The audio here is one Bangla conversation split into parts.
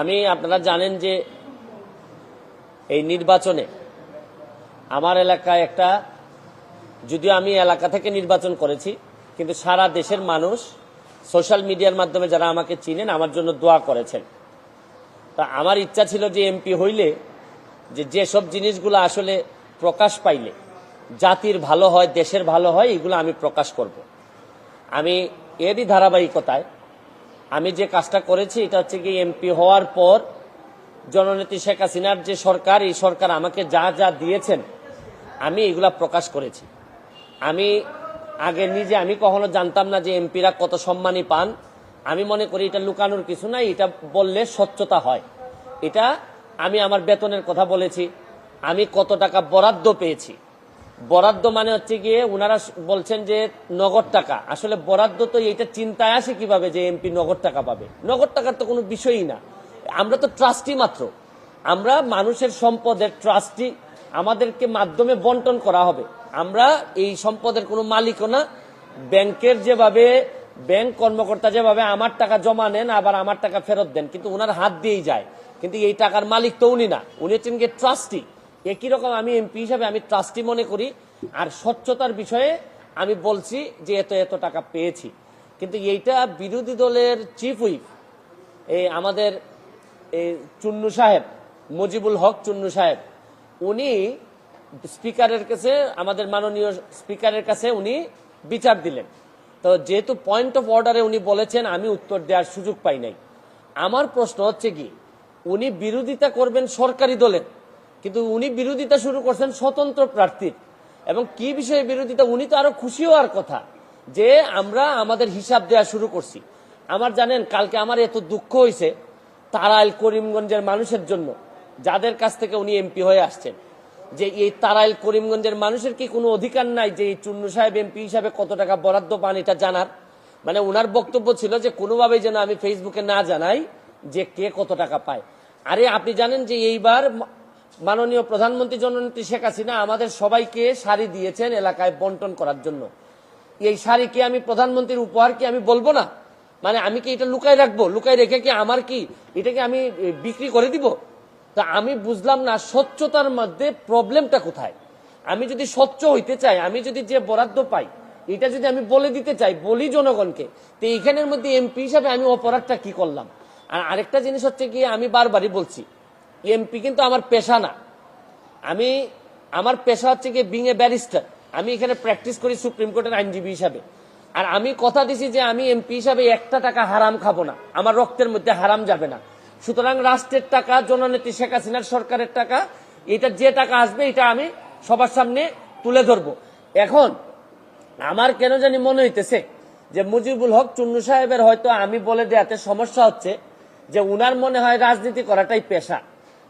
আমি, আপনারা জানেন যে এই নির্বাচনে আমার এলাকায় একটা, যদিও আমি এলাকা থেকে নির্বাচন করেছি, কিন্তু সারা দেশের মানুষ সোশ্যাল মিডিয়ার মাধ্যমে যারা আমাকে চিনেন, আমার জন্য দোয়া করেছেন তা আমার ইচ্ছা ছিল যে এমপি হইলে, যে যেসব জিনিসগুলো আসলে প্রকাশ পাইলে, জাতির ভালো হয়, দেশের ভালো হয়, এগুলো আমি প্রকাশ করব। আমি এরই ধারাবাহিকতায় আমি যে কাজটা করেছি, এটা হচ্ছে কি এমপি হওয়ার পর জননেত্রী শেখ হাসিনার যে সরকার, এই সরকার আমাকে যা যা দিয়েছেন, আমি এগুলা প্রকাশ করেছি। আমি আগে নিজে, আমি কখনো জানতাম না যে এমপিরা কত সম্মানই পান। আমি মনে করি এটা লুকানোর কিছু নাই, এটা বললে স্বচ্ছতা হয়। এটা আমি আমার বেতনের কথা বলেছি, আমি কত টাকা বরাদ্দ পেয়েছি। বরাদ্দ মানে হচ্ছে গিয়ে ওনারা বলছেন যে নগদ টাকা। আসলে বরাদ্দ তো এইটা চিন্তায় আসে কীভাবে যে এমপি নগদ টাকা পাবে? নগদ টাকার তো কোনো বিষয়ই না। আমরা তো ট্রাস্টি মাত্র। আমরা মানুষের সম্পদের ট্রাস্টি। আমাদেরকে মাধ্যমে বন্টন করা হবে। আমরা এই সম্পদের কোনো মালিকও না। ব্যাংকের যেভাবে, ব্যাংক কর্মকর্তা যেভাবে আমার টাকা জমা নেন, আবার আমার টাকা ফেরত দেন, কিন্তু ওনার হাত দিয়েই যায়। কিন্তু এই টাকার মালিক তো উনি না। উনি হচ্ছেন গিয়ে ট্রাস্টি। একই রকম আমি এমপি হিসাবে আমি ট্রাস্টি মনে করি, আর স্বচ্ছতার বিষয়ে আমি বলছি যে এত এত টাকা পেয়েছি। কিন্তু এইটা বিরোধী দলের চিফ হুইপ এই আমাদের এই চুন্নু সাহেব, মুজিবুল হক চুন্নু সাহেব, উনি স্পিকারের কাছে, আমাদের মাননীয় স্পিকারের কাছে উনি বিচার দিলেন। তো যেহেতু পয়েন্ট অফ অর্ডারে উনি বলেছেন, আমি উত্তর দেওয়ার সুযোগ পাই নাই। আমার প্রশ্ন হচ্ছে কি, উনি বিরোধিতা করবেন সরকারি দলের? কিন্তু উনি বিরোধিতা শুরু করছেন স্বতন্ত্র প্রার্থীর। এবং কি বিষয়ে বিরোধিতা, উনি তো আরও খুশি হওয়ার কথা যে আমরা আমাদের হিসাব দেওয়া শুরু করছি। আমার জানেন, কালকে আমার এত দুঃখ হয়েছে তারাইল করিমগঞ্জের মানুষের জন্য, যাদের কাছ থেকে উনি এমপি হয়ে আসছেন। যে এই তারাইল করিমগঞ্জের মানুষের কি কোনো অধিকার নাই যে এই চুন্নু সাহেব এমপি হিসাবে কত টাকা বরাদ্দ পান এটা জানার? মানে ওনার বক্তব্য ছিল যে কোনোভাবেই যেন আমি ফেসবুকে না জানাই যে কে কত টাকা পায়। আরে আপনি জানেন যে এইবার মাননীয় প্রধানমন্ত্রী জননেত্রী শেখ হাসিনা আমাদের সবাইকে শাড়ি দিয়েছেন এলাকায় বন্টন করার জন্য। এই শাড়ি কি আমি প্রধানমন্ত্রীর উপহার কি আমি বলব না? মানে আমি কি এটা লুকাই রাখব? লুকাই রেখে কি আমার কি? এটাকে আমি বিক্রি করে দিব? তা আমি বুঝলাম না স্বচ্ছতার মধ্যে প্রবলেমটা কোথায়? আমি যদি স্বচ্ছ হইতে চাই, আমি যদি যে বরাদ্দ পাই, এটা যদি আমি বলে দিতে চাই, বলি জনগণকে, তো এইখানের মধ্যে এমপি হিসাবে আমি অপরাধটা কি করলাম? আর আরেকটা জিনিস হচ্ছে কি, আমি বারবারই বলছি এমপি কিন্তু আমার পেশা না। আমি, আমার পেশা হচ্ছে গিয়ে বিং এ ব্যারিস্টার আমি এখানে প্র্যাকটিস করি সুপ্রিম কোর্টের আইনজীবী হিসাবে। আর আমি কথা দিছি যে আমি এমপি হিসাবে একটা টাকা হারাম খাব না। আমার রক্তের মধ্যে হারাম যাবে না। সুতরাং রাষ্ট্রের টাকা, জননেত্রী শেখ হাসিনার সরকারের টাকা, এটা যে টাকা আসবে, এটা আমি সবার সামনে তুলে ধরবো। এখন, আমার কেন জানি মনে হইতেছে যে মুজিবুল হক চুন্নু সাহেবের হয়তো আমি বলে দেয়াতে সমস্যা হচ্ছে যে উনার মনে হয় রাজনীতি করাটাই পেশা।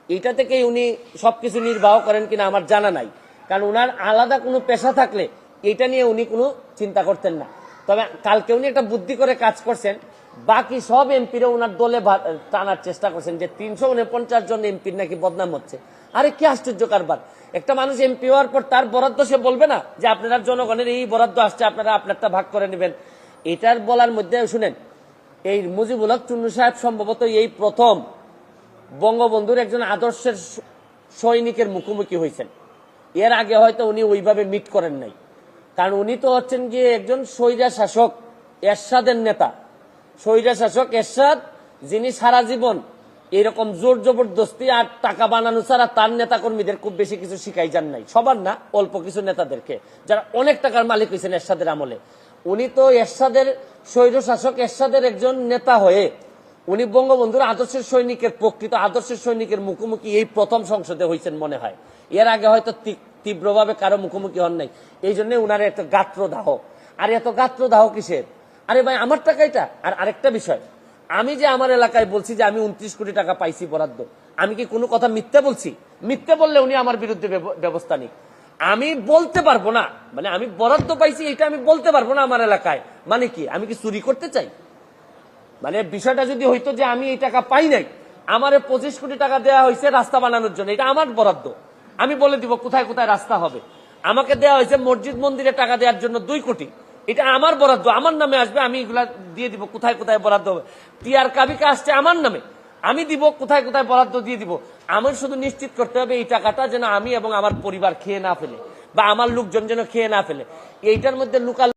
এটা থেকেই উনি সবকিছু নির্বাহ করেন কিনা আমার জানা নাই। কারণ উনার আলাদা কোনো পেশা থাকলে এটা নিয়ে উনি কোনো চিন্তা করতেন না। তবে কালকে উনি একটা বুদ্ধি করে কাজ করছেন, বাকি সব এমপিরা উনার দলে টানার চেষ্টা করছেন যে তিনশো উনপঞ্চাশ জন এমপির নাকি বদনাম হচ্ছে। আরে কি আশ্চর্য কারবার। একটা মানুষ এমপি হওয়ার পর তার বরাদ্দ সে বলবে না যে আপনারা জনগণের এই বরাদ্দ আসছে, আপনারা আপনারটা ভাগ করে নেবেন। এটার বলার মধ্যে শুনেন, এই মুজিবুল হক চুন্নু সাহেব সম্ভবত এই প্রথম বঙ্গবন্ধুর একজন আদর্শের সৈনিকের মুখোমুখি হয়েছেন। এর আগে হয়তো উনি ওইভাবে মিট করেন নাই। কারণ উনি তো হচ্ছেন গিয়ে একজন স্বৈরা শাসক এরশাদের নেতা। স্বৈরা শাসক এরশাদ, যিনি সারা জীবন এরকম জোর জবরদস্তি আর টাকা বানানো ছাড়া তার নেতা কর্মীদের খুব বেশি কিছু শিখাই যান নাই। সবার না, অল্প কিছু নেতাদেরকে। যারা অনেক টাকার মালিক হয়েছেন এরশাদের আমলে। উনি তো এরশাদের স্বৈর শাসক এরশাদের একজন নেতা হয়ে উনি বঙ্গবন্ধুর আদর্শের সৈনিকের, প্রকৃত আদর্শের সৈনিকের মুখোমুখি এই প্রথম সংসদে হয়েছেন মনে হয়। এর আগে হয়তো তীব্রভাবে কারও মুখোমুখি হন নাই। এই জন্য উনার এত গাত্রদাহ। আর এত গাত্রদাহ কিসের? আরে ভাই, আমার টাকা এটা। আর আরেকটা বিষয়। আমি যে আমার এলাকায় বলছি যে আমি উনত্রিশ কোটি টাকা পাইছি বরাদ্দ, আমি কি কোনো কথা মিথ্যে বলছি? মিথ্যে বললে উনি আমার বিরুদ্ধে ব্যবস্থা নিক। আমি বলতে পারব না। মানে আমি বরাদ্দ পাইছি এটা আমি বলতে পারব না আমার এলাকায়। মানে কি, আমি কি চুরি করতে চাই? মানে বিষয়টা যদি হইতো যে আমি এই টাকা পাই নাই, আমারে পঁচিশ কোটি টাকা দেওয়া হয়েছে রাস্তা বানানোর জন্য, এটা আমার বরাদ্দ। আমি বলে দিব কোথায় কোথায় রাস্তা হবে। আমাকে দেওয়া হয়েছে মসজিদ মন্দিরে টাকা দেওয়ার জন্য দুই কোটি। এটা আমার বরাদ্দ, আমার নামে আসবে, আমি এগুলা দিয়ে দিব, কোথায় কোথায় বরাদ্দ হবে। টিআর কাবিকা আসছে আমার নামে, আমি দিব, কোথায় কোথায় বরাদ্দ দিয়ে দিব। আমার শুধু নিশ্চিত করতে হবে এই টাকাটা যেন আমি এবং আমার পরিবার খেয়ে না ফেলে, বা আমার লোকজন যেন খেয়ে না ফেলে। এইটার মধ্যে লুকা